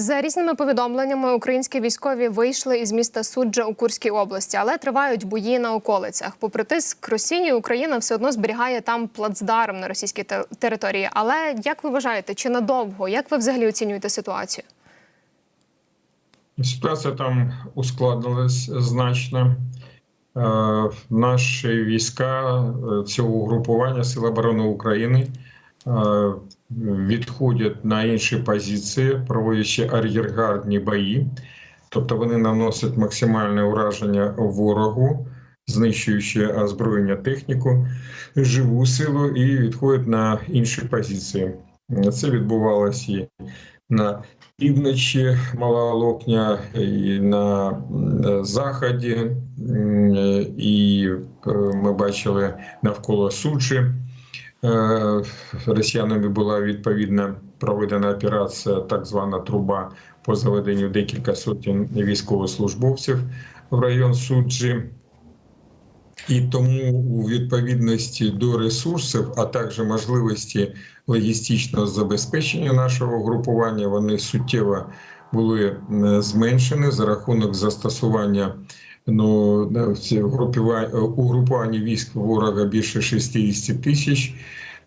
За різними повідомленнями, українські військові вийшли із міста Суджа у Курській області, але тривають бої на околицях. Попри тиск Росії, Україна все одно зберігає там плацдарм на російській території. Але як ви вважаєте, чи надовго? Як ви взагалі оцінюєте ситуацію? Ситуація там ускладнилась значно. Е, Наші війська е, цього угрупування Сил оборони України е, відходять на інші позиції, проводячи ар'єргардні бої. Тобто вони наносять максимальне ураження ворогу, знищуючи озброєння техніку, живу силу і відходять на інші позиції. Це відбувалося і на півночі Малого Локня, і на заході, і е, ми бачили навколо Суджі. Е, Росіянами була відповідна проведена операція, так звана труба по заведенню декілька сотень військовослужбовців в район Суджі. І тому у відповідності до ресурсів, а також можливості логістичного забезпечення нашого групування, вони суттєво були м, зменшені за рахунок застосування ну, в ці групіва- угрупування військ ворога більше 60 тисяч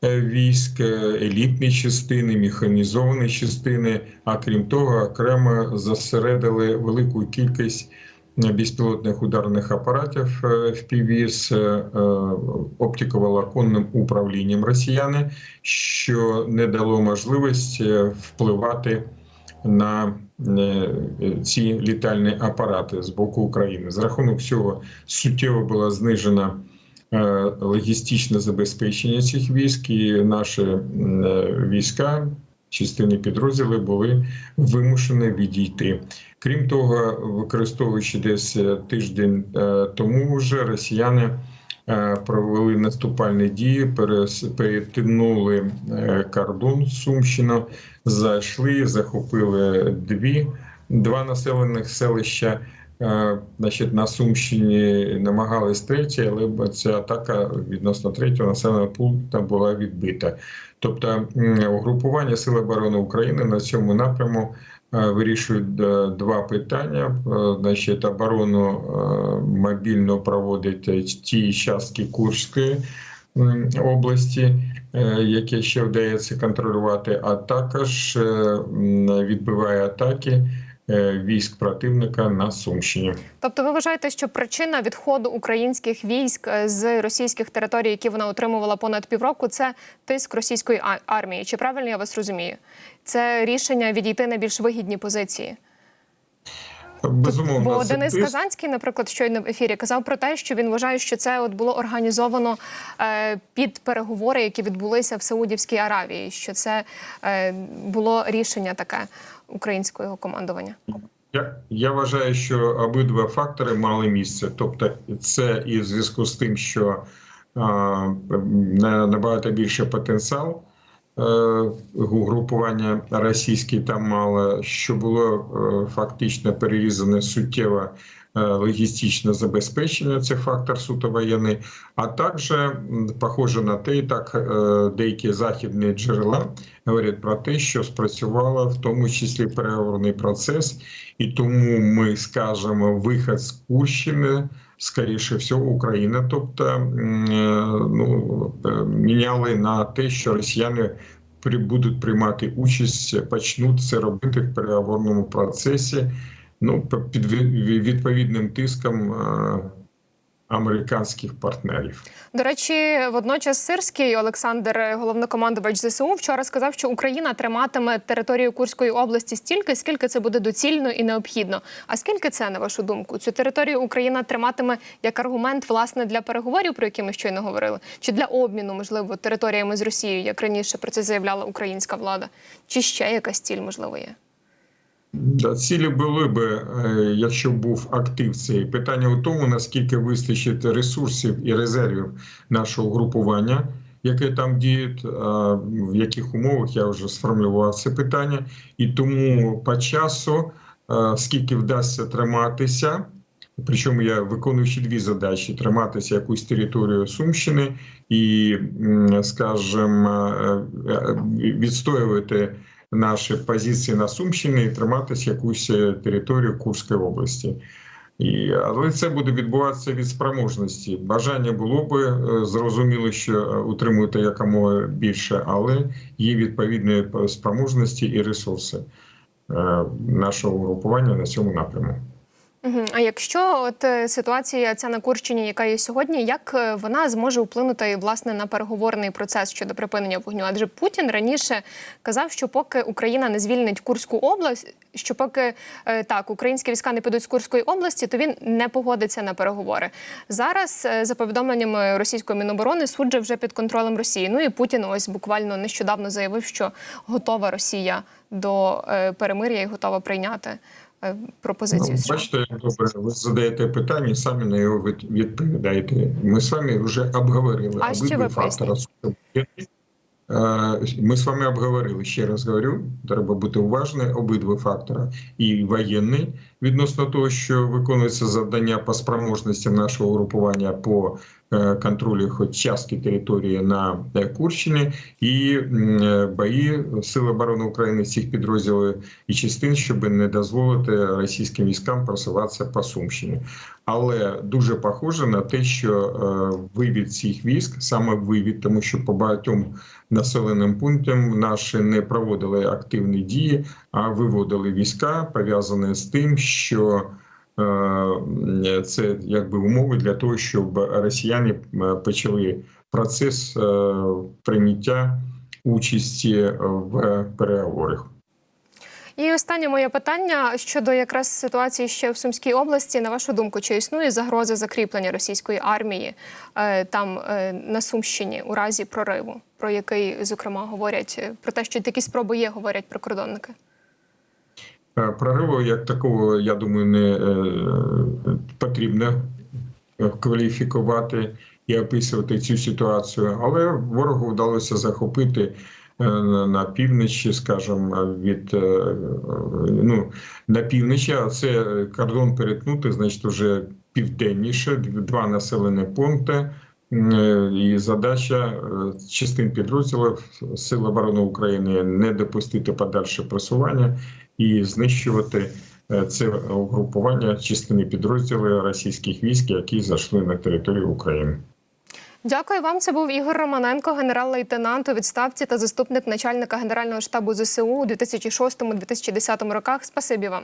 е, військ, е, елітні частини, механізовані частини. А крім того, окремо зосередили велику кількість безпілотних ударних апаратів е, FPV з е, оптиковолоконним управлінням росіяни, що не дало можливості е, впливати на е, ці літальні апарати з боку України. За рахунок цього суттєво була знижена е, логістичне забезпечення цих військ, і наші е, війська, частини підрозділи були вимушені відійти. Крім того, використовуючи десь тиждень тому, вже росіяни провели наступальні дії, перетинули е, кордон Сумщину, зайшли, захопили дві два населених селища. Е, Значить, на Сумщині намагались третє, але ця атака відносно третього населеного пункту була відбита. Тобто угрупування Сил оборони України на цьому напряму е, вирішують е, два питання. Е, Значить, оборону е, мобільно проводить ті частки Курської області, яке ще вдається контролювати, а також е, відбиває атаки військ противника на Сумщині. Тобто, ви вважаєте, що причина відходу українських військ е, з російських територій, які вона отримувала понад півроку, це тиск російської армії? Чи правильно я вас розумію? Це рішення відійти на більш вигідні позиції? Безумовно, Бо це Денис тиск. Казанський, наприклад, щойно в ефірі казав про те, що він вважає, що це от було організовано е, під переговори, які відбулися в Саудівській Аравії. Що це е, було рішення таке українського командування? Я, я вважаю, що обидва фактори мали місце. Тобто, це і в зв'язку з тим, що а, набагато більше потенціал е, угрупування російське там мало, що було е, фактично перерізане суттєво е, логістичне забезпечення, це фактор суто воєнний, а також похоже на те, і так е, деякі західні джерела говорять про те, що спрацювало в тому числі переговорний процес, і тому ми скажемо вихід з Курщини, скоріше всього, Україна, тобто е, ну, е, міняли на те, що росіяни будуть приймати участь, почнуть це робити в переговорному процесі. Ну, під відповідним тиском е, американських партнерів. До речі, водночас Сирський Олександр, головнокомандувач ЗСУ, вчора сказав, що Україна триматиме територію Курської області стільки, скільки це буде доцільно і необхідно. А скільки це, на вашу думку? Цю територію Україна триматиме як аргумент власне для переговорів, про які ми щойно говорили, чи для обміну, можливо, територіями з Росією, як раніше про це заявляла українська влада, чи ще якась ціль можливо є? Цілі були е, якщо був актив цей. Питання у тому, наскільки вистачить ресурсів і резервів нашого групування, яке там діє, в яких умовах я вже сформулював це питання. І тому по часу, скільки вдасться триматися, причому я виконуючи дві задачі: триматися якусь територію Сумщини і, скажімо, е, е, відстоювати наші позиції на Сумщині і триматися якусь е, територію Курської області. І, але це буде відбуватися від спроможності. Бажання було би е, зрозуміло, що утримувати якомога більше, але є відповідні спроможності і ресурси е, нашого групування на цьому напряму. А якщо от е, ситуація ця на Курщині, яка є сьогодні, як е, вона зможе вплинути власне на переговорний процес щодо припинення вогню? Адже Путін раніше казав, що поки Україна не звільнить Курську область, що поки е, так українські війська не підуть з Курської області, то він не погодиться на переговори. Зараз, за повідомленнями російської міноборони, суджа вже під контролем Росії. Ну і Путін ось буквально нещодавно заявив, що готова Росія до перемир'я і готова прийняти. Е, Пропозицію Ну, бачите, добре, ви задаєте питання, самі на його відповідаєте. Ми з вами вже обговорили А ще ви фактори. Е, Ми з вами обговорили, ще раз говорю, треба бути уважним, обидва фактори. І воєнний відносно того, що виконується завдання по спроможностям нашого групування по контролю хоч частки території на е, Курщині, і е, бої Сил оборони України цих підрозділів і частин, щоб не дозволити російським військам просуватися по Сумщині. Але дуже похоже на те, що вивід цих військ, саме вивід, тому що по багатьом населеним пунктам наші не проводили активні дії, а виводили війська, пов'язані з тим, що е, це якби умови для того, щоб росіяни е, почали процес е, прийняття участі в переговорах. І останнє моє питання щодо якраз ситуації ще в Сумській області. На вашу думку, чи існує загроза закріплення російської армії е, там е, на Сумщині у разі прориву, про який зокрема говорять е, про те, що такі спроби є, говорять прикордонники? Е, Прориву як такого, я думаю, не е, потрібно е, кваліфікувати і описувати цю ситуацію, але ворогу вдалося захопити на півночі, скажімо, від ну на півночі, а це кордон перетнути, значить, вже південніше, два населені пункти. Е, І задача е, частин підрозділів Сил оборони України не допустити подальше просування і знищувати е, це угрупування частини підрозділів російських військ, які зайшли на територію України. Дякую вам. Це був Ігор Романенко, генерал-лейтенант у відставці та заступник начальника генерального штабу ЗСУ у 2006-2010 роках. Спасибі вам.